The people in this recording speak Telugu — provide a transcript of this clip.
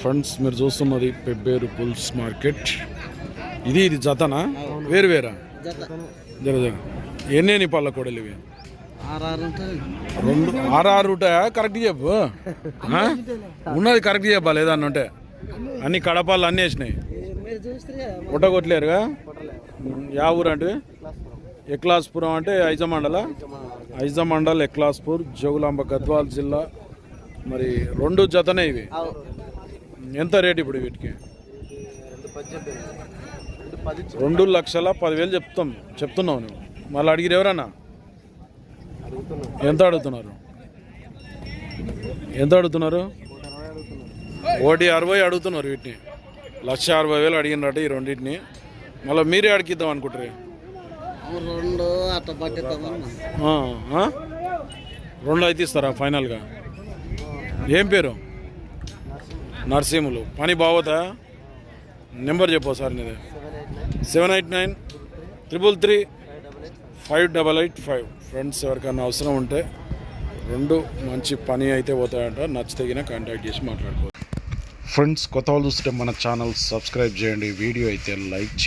ఫ్రెండ్స్ మీరు చూస్తున్నది పెబ్బేరు పుల్స్ మార్కెట్. ఇది ఇది జతనా? వేరు వేరా? జర జర ఎన్ని పళ్ళ కోడలు ఇవి? రెండు ఆర్ఆర్ ఉంటాయా కరెక్ట్ చెప్పు? ఉన్నది కరెక్ట్ చెప్పాలి ఏదన్నా ఉంటే అన్ని కడపాలు అన్నీ వేసినాయి. పుట్టగొట్టలేరుగా యా ఊరు అంటే? ఎక్లాస్పురం అంటే ఐజమండల? ఐజమండల్ ఎక్లాస్పూర్ జోగులాంబ గద్వాల్ జిల్లా. మరి రెండు జతనే ఇవి. ఎంత రేట్ ఇప్పుడు వీటికి? రెండు లక్షల పదివేలు చెప్తాం చెప్తున్నావు నువ్వు. మళ్ళీ అడిగిరు ఎవరన్నా? ఎంత అడుగుతున్నారు? ఎంత అడుగుతున్నారు? ఒకటి అరవై అడుగుతున్నారు వీటిని. లక్ష అరవై వేలు అడిగినట్టు ఈ రెండింటిని. మళ్ళీ మీరే అడిగిద్దాం అనుకుంటారు రెండు అయితే ఇస్తారా ఫైనల్గా? ఏం పేరు? నర్సింహులు. పని బాగోతా? నెంబర్ చెప్పు సార్ నీది. Seven eight nine triple three five double eight five. Friends ఎవరికైనా అవసరం ఉంటే రెండు మంచి పని అయితే పోతాయంట. నచ్చితగిన కాంటాక్ట్ చేసి మాట్లాడుకోవచ్చు ఫ్రెండ్స్ కొత్త వాళ్ళు చూస్తే మన ఛానల్ సబ్స్క్రైబ్ చేయండి. వీడియో అయితే లైక్ చేయండి.